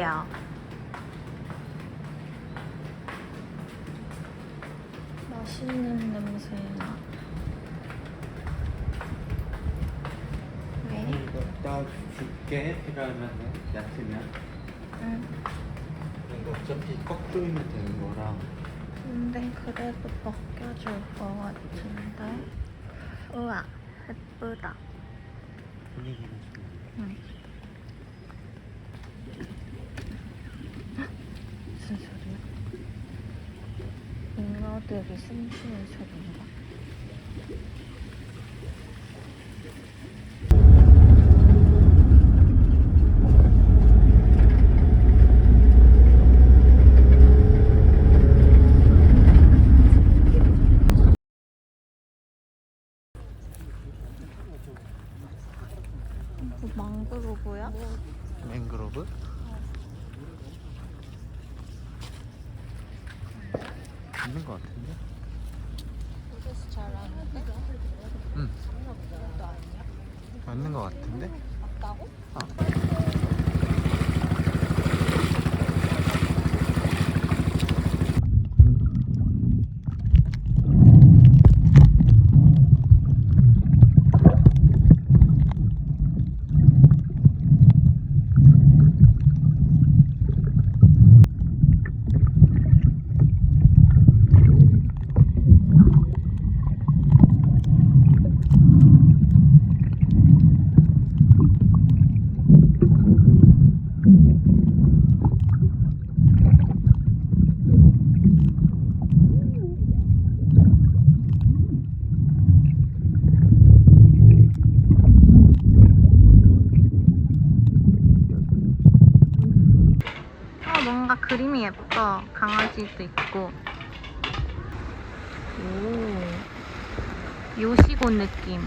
먹어볼게요. 맛있는 냄새나. 왜? 이거 딱 줄게 필요하면 얕으면 응. 이거 어차피 꽉 조이면 되는 거라 근데 그래도 벗겨줄 것 같은데. 우와, 예쁘다. 분위기가 좋네 응. 무슨 소리야? 잉어들이 숨쉬는 소리인가? 뭐 망그로브야? 맹그로브? 있는 거 같은데? 그래서 잘하는데? 응? 맞는 거 같은데? 맞다고? 아. 뭔가 그림이 예뻐. 강아지도 있고. 오. 요시고 느낌.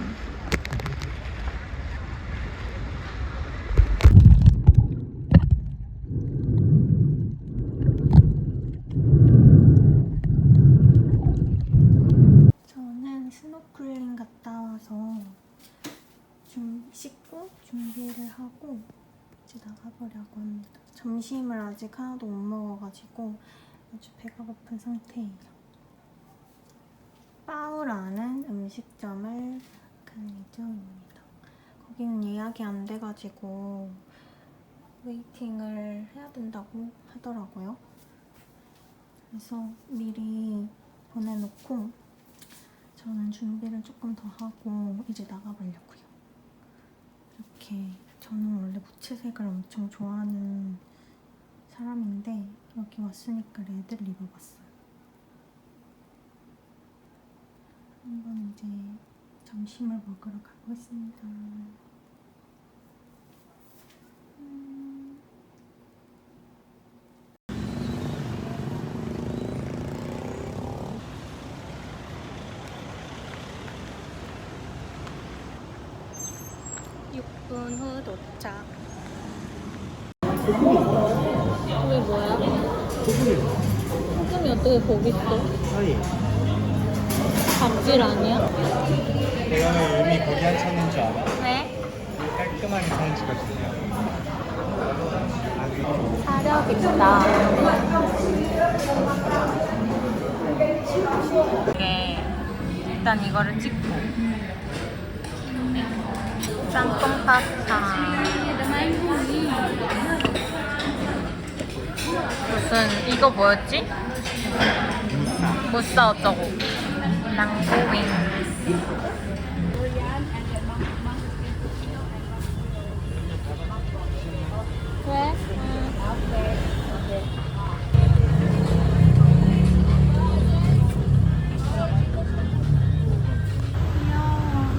저는 스노클링 갔다 와서 좀 씻고 준비를 하고 이제 나가보려고 합니다. 점심을 아직 하나도 못 먹어가지고 아주 배가 고픈 상태예요. 빠우라는 음식점을 갈 예정입니다. 거기는 예약이 안 돼가지고 웨이팅을 해야 된다고 하더라고요. 그래서 미리 보내놓고 저는 준비를 조금 더 하고 이제 나가보려고요. 이렇게 저는 원래 무채색을 엄청 좋아하는 사람인데 여기 왔으니까 레드를 입어봤어요. 한번 이제 점심을 먹으러 가보겠습니다. 음. 육분후 도착. 이게 뭐야? 소금이 어떻게 거기 있어? 사이 감질 아니야? 내가 왜 이미 거기 한 찾는 줄 알아? 왜? 깔끔하게 사진 찍어주세요 아주 사력 있다. 이게 일단 이거를 찍고 짬뽕 파스타. 무슨 이거 뭐였지? 무사 어쩌고. 낭고윙 왜? 귀여워.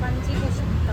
만지고 싶다.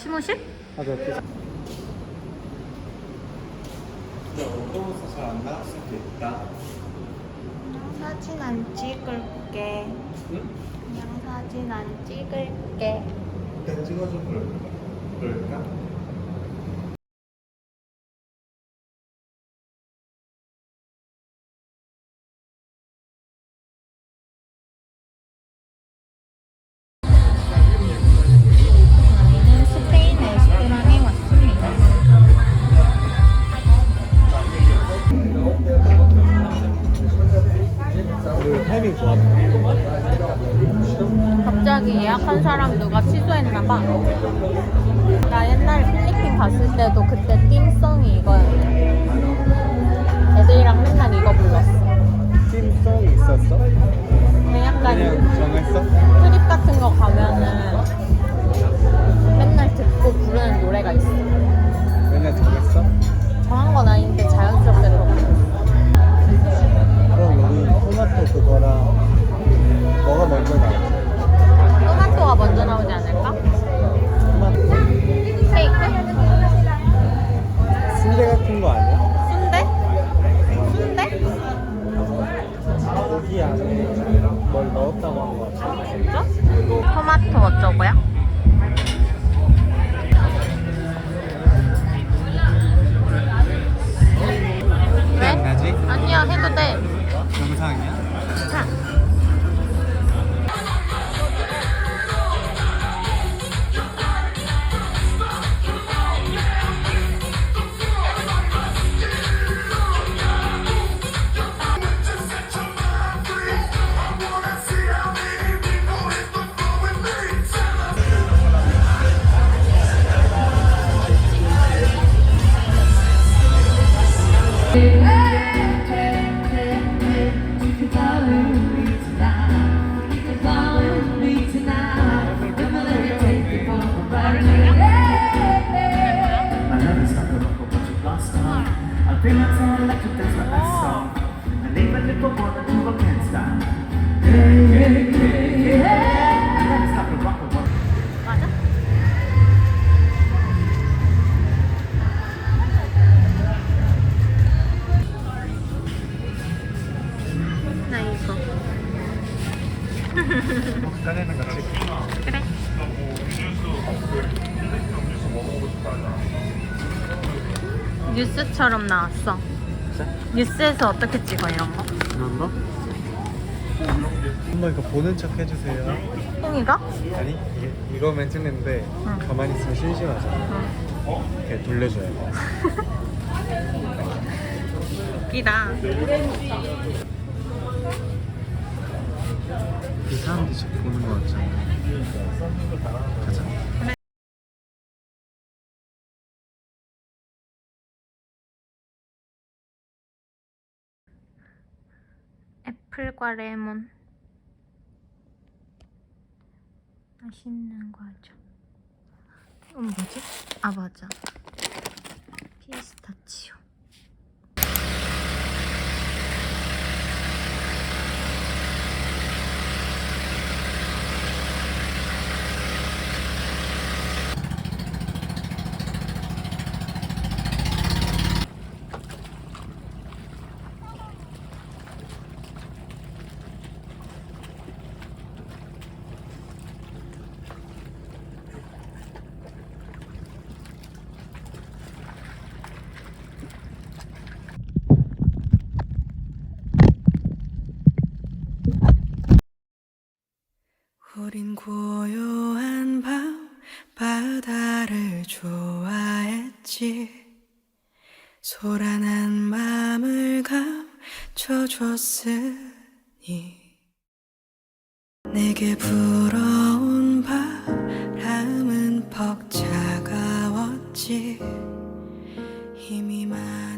시무실? 맞아 그 오토부스 잘안 나올 수도 있다 사진 안 찍을게. 응? 그냥 사진 안 찍을게. 일단 찍어줘 볼까? 그럴까? 사람 누가 취소했나봐. 나 옛날에 필리핀 갔을 때도 그때 띵송이 이거였는데. 애들이랑 맨날 이거 불렀어. 팀송이 있었어? 근데 약간 그냥 정했어? 트립 같은 거 가면은 맨날 듣고 부르는 노래가 있어. 맨날 정했어? 고기 안에 뭘 넣었다고 한거 같아 진짜? 토마토 어쩌고요? 왜? 나지? 아니야 해도 돼. 영상이야? Thank you. 거 찍. 그래. 뉴스처럼 나왔어. 뉴스에서 어떻게 찍어 이런 거? 그런 거? 한번 이거 보는 척 해주세요 똥이가? 아니 이게, 이거만 찍는데 응. 가만히 있으면 심심하잖아 응. 이렇게 돌려줘야 돼 웃기다. 그 사람들 지금 보는 거 같잖아 가자 애플과 레몬. 맛있는 과자. 이건 뭐지? 아 맞아. 피스타치오. 우린 고요한 밤 바다를 좋아했지. 소란한 맘을 감춰줬으니. 내게 불어온 바람은 퍽 차가웠지. 힘이 많